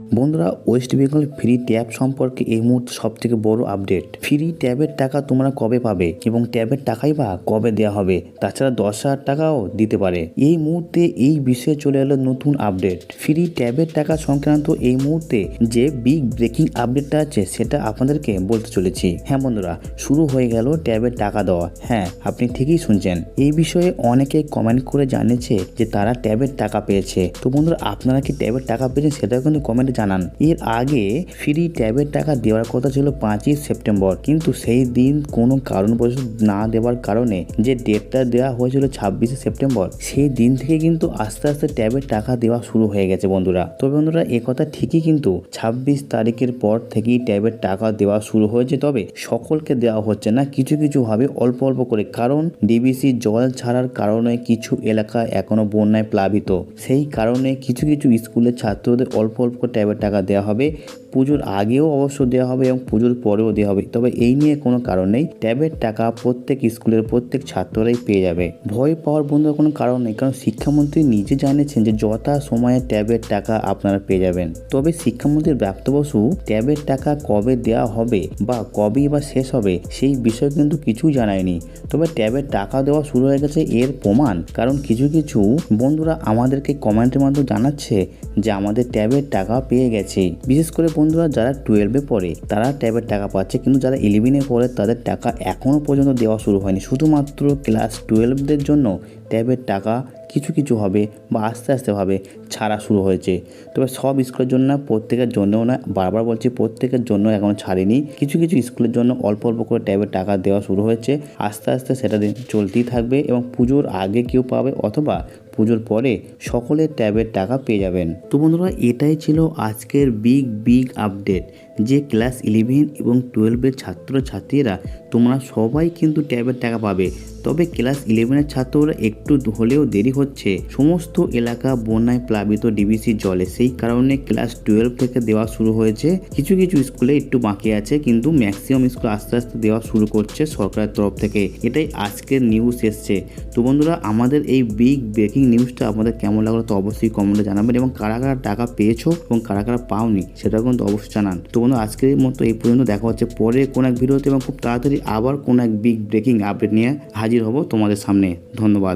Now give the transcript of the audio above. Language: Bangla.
বন্ধুরা ওয়েস্ট বেঙ্গল ফ্রি ট্যাব সম্পর্কে এই মুহূর্তে সব থেকে বড় আপডেট ফ্রি ট্যাবের টাকা তোমরা কবে পাবে এবং ট্যাবের টাকাই বা কবে দেওয়া হবে? তাছাড়া দশ হাজার টাকাও দিতে পারে। এই মুহূর্তে এই বিষয়ে চলে এলো নতুন আপডেট ফ্রি ট্যাবের টাকা সংক্রান্ত এই মুহূর্তে যে বিগ ব্রেকিং আপডেটটা আছে, সেটা আপনাদেরকে বলতে চলেছি। হ্যাঁ বন্ধুরা, শুরু হয়ে গেল ট্যাবের টাকা দেওয়া। হ্যাঁ আপনি ঠিকই শুনছেন। এই বিষয়ে অনেকে কমেন্ট করে জানিয়েছে যে তারা ট্যাবের টাকা পেয়েছে। তো বন্ধুরা, আপনারা কি ট্যাবের টাকা পেয়েছেন সেটা কিন্তু কমেন্টে জানান, এর আগে ফ্রি ট্যাবের টাকা দেওয়ার কথা ছিল পাঁচই সেপ্টেম্বর, কিন্তু সেই দিন কোনো কারণবশত না দেওয়ার কারণে যে ডেটটা দেওয়া হয়েছিল ছাব্বিশে সেপ্টেম্বর, সেই দিন থেকে কিন্তু আস্তে আস্তে ট্যাবের টাকা দেওয়া শুরু হয়ে গেছে বন্ধুরা। তবে বন্ধুরা, এ কথা ঠিকই কিন্তু ছাব্বিশ তারিখের পর থেকেই ট্যাবের টাকা দেওয়া শুরু হয়েছে, তবে সকলকে দেওয়া হচ্ছে না, কিছু কিছু ভাবে অল্প অল্প করে, কারণ ডিবিসি জল ছাড়ার কারণে কিছু এলাকা এখনও বন্যায় প্লাবিত। সেই কারণে কিছু কিছু স্কুলের ছাত্রদের অল্প অল্প ট্যাবের টাকা দেওয়া হবে। পুজোর আগেও অবশ্য দেওয়া হবে এবং পুজোর পরেও দেওয়া হবে। তবে এই নিয়ে কোনো কারণ নেই। ট্যাবের টাকা প্রত্যেক স্কুলের প্রত্যেক ছাত্ররাই পেয়ে যাবে। ভয় পাওয়ার বন্ধুর কোনো কারণ নেই, কারণ শিক্ষামন্ত্রী নিজে জানিয়েছেন যে যথা সময়ে ট্যাবের টাকা আপনারা পেয়ে যাবেন। তবে শিক্ষামন্ত্রীর ব্যাপ্ত বসু ট্যাবের টাকা কবে দেওয়া হবে বা কবেই বা শেষ হবে, সেই বিষয়ে কিন্তু কিছুই জানায়নি। তবে ট্যাবের টাকা দেওয়া শুরু হয়ে গেছে এর প্রমাণ। কারণ কিছু কিছু বন্ধুরা আমাদেরকে কমেন্টের মাধ্যমে জানাচ্ছে যে আমাদের ট্যাবের টাকা পেয়ে গেছে। বিশেষ করে বন্ধুরা যারা টুয়েলভে পড়ে, তারা ট্যাবের টাকা পাচ্ছে। কিন্তু যারা ইলেভেনে পড়ে, তাদের টাকা এখনও পর্যন্ত দেওয়া শুরু হয়নি। শুধুমাত্র ক্লাস টুয়েলভদের জন্য ট্যাবের টাকা কিছু কিছু হবে বা আস্তে আস্তে ভাবে ছাড়া শুরু হয়েছে। তবে সব স্কুলের জন্য না, প্রত্যেকের জন্যও না, বারবার বলছি প্রত্যেকের জন্য এখনও ছাড়েনি। কিছু কিছু স্কুলের জন্য অল্প অল্প করে ট্যাবের টাকা দেওয়া শুরু হয়েছে। আস্তে আস্তে সেটা দিন চলতেই থাকবে এবং পুজোর আগে কেউ পাবে অথবা পুজোর পরে সকলের ট্যাবের টাকা পেয়ে যাবেন। তো বন্ধুরা, এটাই ছিল আজকের বিগ বিগ আপডেট যে ক্লাস ইলেভেন এবং টুয়েলভের ছাত্রছাত্রীরা তোমরা সবাই কিন্তু ট্যাবের টাকা পাবে। তবে ক্লাস ইলেভেনের ছাত্ররা একটু হলেও দেরি হচ্ছে। সমস্ত এলাকা বন্যায় প্লাবিত ডিবিসি জলে। সেই কারণে ক্লাস টুয়েলভ থেকে দেওয়া শুরু হয়েছে। কিছু কিছু স্কুলে একটু বাকি আছে, কিন্তু ম্যাক্সিমাম স্কুল আস্তে আস্তে দেওয়া শুরু করছে সরকারের তরফ থেকে। এটাই আজকের নিউজ এসছে। তো বন্ধুরা, আমাদের এই বিগ ব্রেকিং নিউজটা আমাদের কেমন লাগল তো অবশ্যই কমেন্টে জানাবেন এবং কারা কারা টাকা পেয়েছ এবং কারা কারা পাওনি সেটা কিন্তু অবশ্যই জানান। তো বন্ধু আজকের মতো এই পর্যন্ত। দেখা হচ্ছে পরে কোন এক ভিডিওতে এবং খুব তাড়াতাড়ি আবার কোনো এক বিগ ব্রেকিং আপডেট নিয়ে হাজির হব তোমাদের সামনে। ধন্যবাদ।